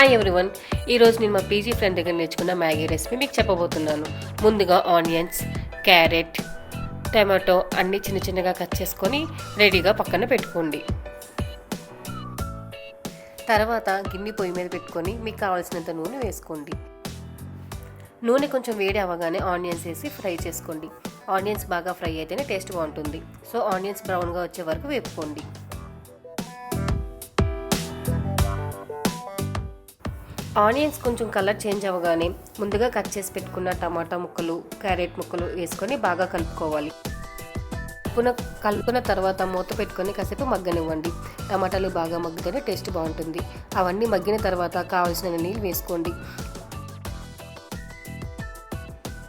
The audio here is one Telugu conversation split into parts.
హాయ్ ఎవ్రీవన్ ఈరోజు నేను మా పీజీ ఫ్రెండ్ దగ్గర నేర్చుకున్న మ్యాగీ రెసిపీ మీకు చెప్పబోతున్నాను. ముందుగా ఆనియన్స్ క్యారెట్ టమాటో అన్నీ చిన్న చిన్నగా కట్ చేసుకొని రెడీగా పక్కన పెట్టుకోండి. తర్వాత గిన్నె పొయ్యి మీద పెట్టుకొని మీకు కావాల్సినంత నూనె వేసుకోండి. నూనె కొంచెం వేడి అవ్వగానే ఆనియన్స్ వేసి ఫ్రై చేసుకోండి. ఆనియన్స్ బాగా ఫ్రై అయితేనే టేస్ట్ బాగుంటుంది. సో ఆనియన్స్ బ్రౌన్గా వచ్చే వరకు వేపుకోండి. ఆనియన్స్ కొంచెం కలర్ చేంజ్ అవ్వగానే ముందుగా కట్ చేసి పెట్టుకున్న టమాటా ముక్కలు క్యారెట్ ముక్కలు వేసుకొని బాగా కలుపుకోవాలి. పునః కలుపుకున్న తర్వాత మూత పెట్టుకొని కాసేపు మగ్గనివ్వండి. టమాటాలు బాగా మగ్గితేనే టేస్ట్ బాగుంటుంది. అవన్నీ మగ్గిన తర్వాత కావాల్సిన నీళ్ళు వేసుకోండి.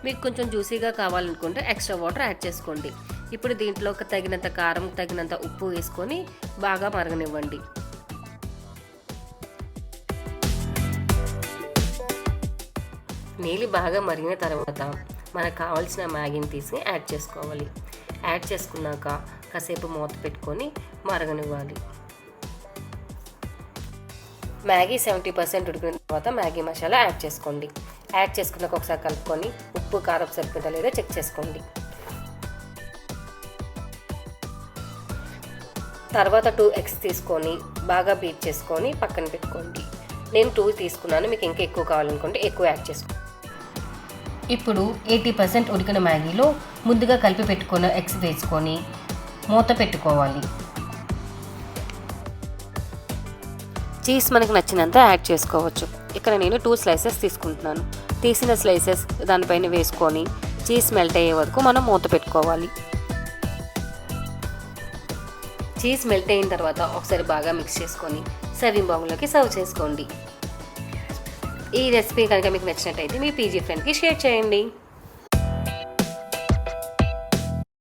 మీకు కొంచెం జ్యూసీగా కావాలనుకుంటే ఎక్స్ట్రా వాటర్ యాడ్ చేసుకోండి. ఇప్పుడు దీంట్లో తగినంత కారం తగినంత ఉప్పు వేసుకొని బాగా మరగనివ్వండి. నీళ్ళు బాగా మరిగిన తర్వాత మనకు కావాల్సిన మ్యాగీని తీసి యాడ్ చేసుకోవాలి. యాడ్ చేసుకున్నాక కాసేపు మూత పెట్టుకొని మరగనివ్వాలి. మ్యాగీ సెవెంటీ పర్సెంట్ ఉడికిన తర్వాత మ్యాగీ మసాలా యాడ్ చేసుకోండి. యాడ్ చేసుకున్నాక ఒకసారి కలుపుకొని ఉప్పు కారం సరిపోతా లేదో చెక్ చేసుకోండి. తర్వాత టూ ఎగ్స్ తీసుకొని బాగా బీట్ చేసుకొని పక్కన పెట్టుకోండి. నేను టూ తీసుకున్నాను మీకు ఇంకా ఎక్కువ కావాలనుకుంటే ఎక్కువ యాడ్ చేసుకోండి. ఇప్పుడు ఎయిటీ పర్సెంట్ ఉడికిన మ్యాగీలో ముందుగా కలిపి పెట్టుకున్న ఎగ్స్ వేసుకొని మూత పెట్టుకోవాలి. చీజ్ మనకు నచ్చినంత యాడ్ చేసుకోవచ్చు. ఇక్కడ నేను టూ స్లైసెస్ తీసుకుంటున్నాను. తీసిన స్లైసెస్ దానిపైన వేసుకొని చీజ్ మెల్ట్ అయ్యే వరకు మనం మూత పెట్టుకోవాలి. చీజ్ మెల్ట్ అయిన తర్వాత ఒకసారి బాగా మిక్స్ చేసుకొని సర్వింగ్ బౌల్లోకి సర్వ్ చేసుకోండి. ఈ రెసిపీ కనుక మీకు నచ్చినట్టయితే మీ పీజీ ఫ్రెండ్కి షేర్ చేయండి.